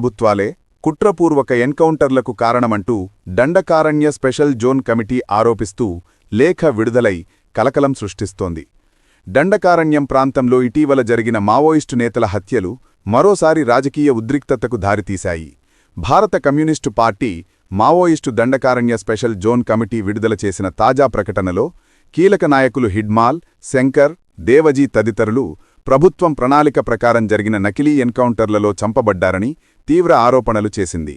ప్రభుత్వాలే కుట్రపూర్వక ఎన్కౌంటర్లకు కారణమంటూ దండకారణ్య స్పెషల్ జోన్ కమిటీ ఆరోపిస్తూ లేఖ విడుదలై కలకలం సృష్టిస్తోంది. దండకారణ్యం ప్రాంతంలో ఇటీవల జరిగిన మావోయిస్టు నేతల హత్యలు మరోసారి రాజకీయ ఉద్రిక్తతకు దారితీశాయి. భారత communist party Maoist Dandakaranya special zone committee విడుదల చేసిన తాజా ప్రకటనలో కీలక నాయకులు హిడ్మాల్ శంకర్ దేవజీ తదితరులు ప్రభుత్వం ప్రణాళిక ప్రకారం జరిగిన నకిలీ ఎన్కౌంటర్లలో చంపబడ్డారని తీవ్ర ఆరోపణలు చేసింది.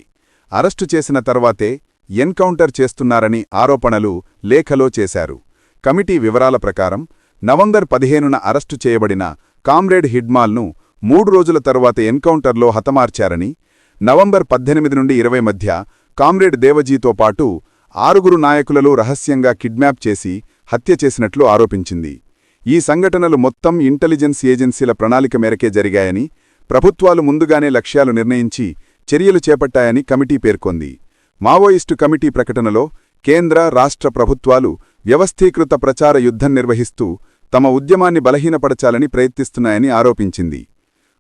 అరెస్టు చేసిన తర్వాతే ఎన్కౌంటర్ చేస్తున్నారని ఆరోపణలు లేఖలో చేశారు. కమిటీ వివరాల ప్రకారం నవంబర్ పదిహేనున అరెస్టు చేయబడిన కామ్రేడ్ హిడ్మాల్ను మూడు రోజుల తరువాత ఎన్కౌంటర్లో హతమార్చారని నవంబర్ పద్దెనిమిది నుండి ఇరవై మధ్య కామ్రేడ్ దేవజీతో పాటు ఆరుగురు నాయకులలో రహస్యంగా కిడ్నాప్ చేసి హత్య చేసినట్లు ఆరోపించింది. ఈ సంఘటనలు మొత్తం ఇంటెలిజెన్స్ ఏజెన్సీల ప్రణాళిక మేరకే జరిగాయని ప్రభుత్వాలు ముందుగానే లక్ష్యాలు నిర్ణయించి చర్యలు చేపట్టాయని కమిటీ పేర్కొంది. మావోయిస్టు కమిటీ ప్రకటనలో కేంద్ర రాష్ట్ర ప్రభుత్వాలు వ్యవస్థీకృత ప్రచార యుద్ధం నిర్వహిస్తూ తమ ఉద్యమాన్ని బలహీనపరచాలని ప్రయత్నిస్తున్నాయని ఆరోపించింది.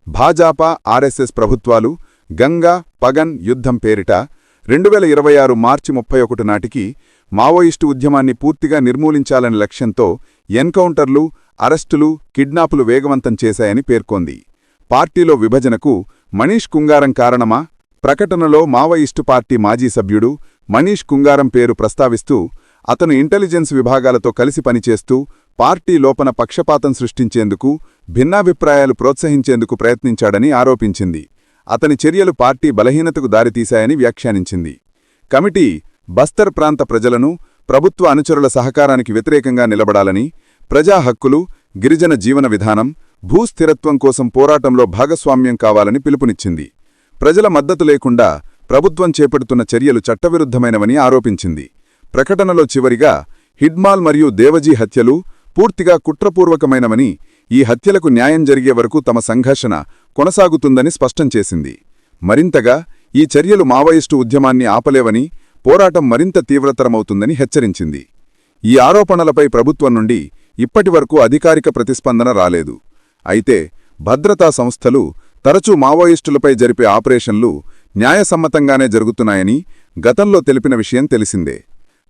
భాజపా ఆర్ఎస్ఎస్ ప్రభుత్వాలు గంగా పగన్ యుద్ధం పేరిట రెండు వేల ఇరవై ఆరు మార్చి ముప్పై ఒకటి నాటికి మావోయిస్టు ఉద్యమాన్ని పూర్తిగా నిర్మూలించాలనే లక్ష్యంతో ఎన్కౌంటర్లు అరెస్టులు కిడ్నాపులు వేగవంతం చేశాయని పేర్కొంది. పార్టీలో విభజనకు మనీష్ కుంగారం కారణమా? ప్రకటనలో మావోయిస్టు పార్టీ మాజీ సభ్యుడు మనీష్ కుంగారం పేరు ప్రస్తావిస్తూ అతను ఇంటెలిజెన్స్ విభాగాలతో కలిసి పనిచేస్తూ పార్టీ లోపన పక్షపాతం సృష్టించేందుకు భిన్నాభిప్రాయాలు ప్రోత్సహించేందుకు ప్రయత్నించాడని ఆరోపించింది. అతని చర్యలు పార్టీ బలహీనతకు దారితీశాయని వ్యాఖ్యానించింది. కమిటీ బస్తర్ ప్రాంత ప్రజలను ప్రభుత్వ అనుచరుల సహకారానికి వ్యతిరేకంగా నిలబడాలని ప్రజా హక్కులు గిరిజన జీవన విధానం భూస్థిరత్వం కోసం పోరాటంలో భాగస్వామ్యం కావాలని పిలుపునిచ్చింది. ప్రజల మద్దతు లేకుండా ప్రభుత్వం చేపడుతున్న చర్యలు చట్టవిరుద్ధమైనవని ఆరోపించింది. ప్రకటనలో చివరిగా హిడ్మాల్ మరియు దేవజీ హత్యలు పూర్తిగా కుట్రపూర్వకమైనవని ఈ హత్యలకు న్యాయం జరిగే వరకు తమ సంఘర్షణ కొనసాగుతుందని స్పష్టం చేసింది. మరింతగా ఈ చర్యలు మావోయిస్టు ఉద్యమాన్ని ఆపలేవని పోరాటం మరింత తీవ్రతరమవుతుందని హెచ్చరించింది. ఈ ఆరోపణలపై ప్రభుత్వం నుండి ఇప్పటివరకు అధికారిక ప్రతిస్పందన రాలేదు. అయితే భద్రతా సంస్థలు తరచూ మావోయిస్టులపై జరిపే ఆపరేషన్లు న్యాయసమ్మతంగానే జరుగుతున్నాయని గతంలో తెలిపిన విషయం తెలిసిందే.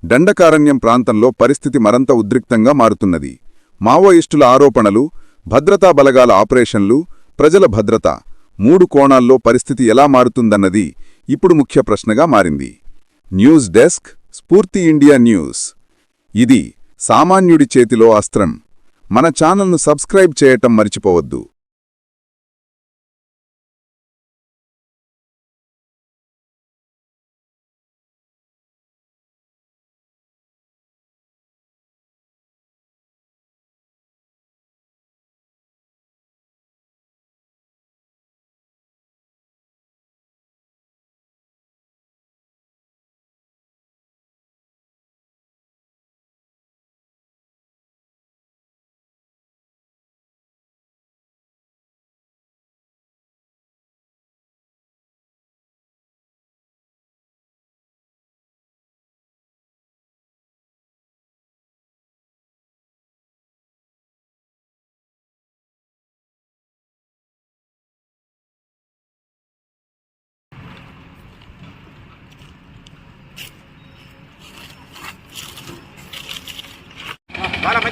దండకారణ్యం ప్రాంతంలో పరిస్థితి మరంత ఉద్రిక్తంగా మారుతున్నది. మావోయిస్టుల ఆరోపణలు భద్రతా బలగాల ఆపరేషన్లు ప్రజల భద్రత మూడు కోణాల్లో పరిస్థితి ఎలా మారుతుందన్నది ఇప్పుడు ముఖ్య ప్రశ్నగా మారింది. News desk Spoorthi India news. ఇది సామాన్యుడి చేతిలో అస్త్రం. మన ఛానల్ను సబ్స్క్రైబ్ చేయటం మర్చిపోవద్దు.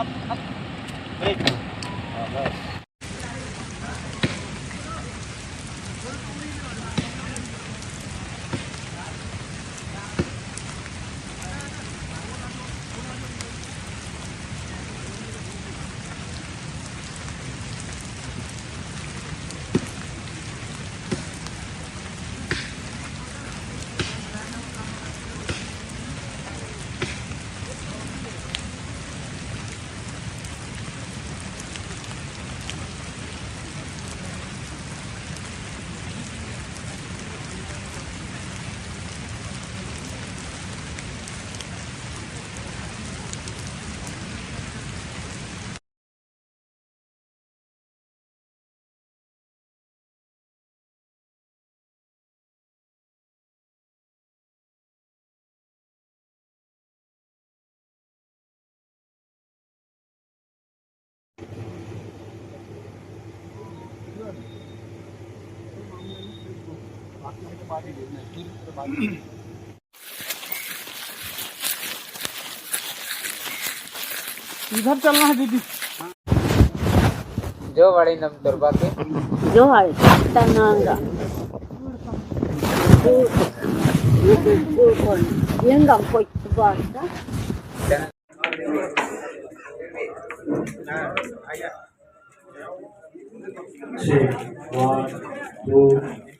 up, up. Break. 많이 됐네. 조립도 많이 इधर चलना है दीदी जो वाली नम दुर्गा के जो वाली तनांगा எங்க போய் பாருங்க ikut.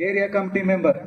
Area committee member